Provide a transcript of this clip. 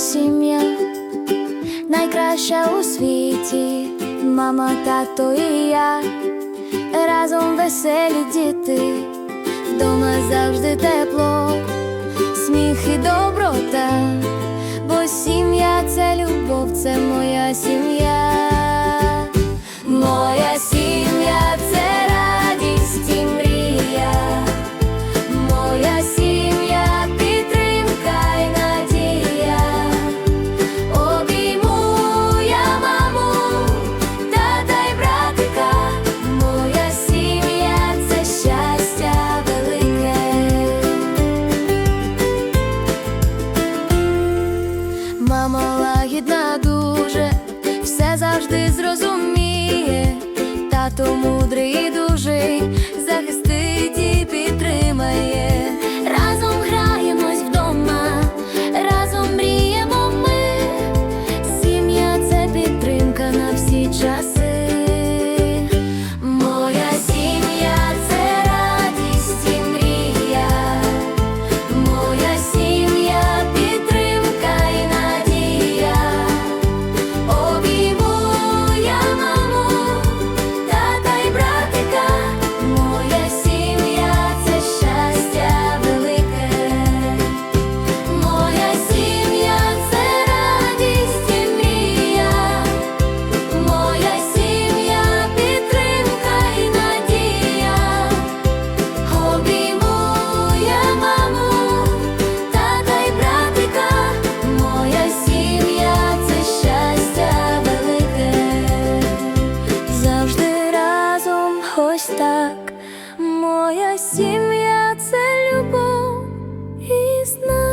сім'я. Найкраща у світі, мама, тато і я, разом веселі діти, вдома завжди тепло, сміх і доброта, бо сім'я це любов, це моя сім'я. мама лагідна. сім'я це любов і знання.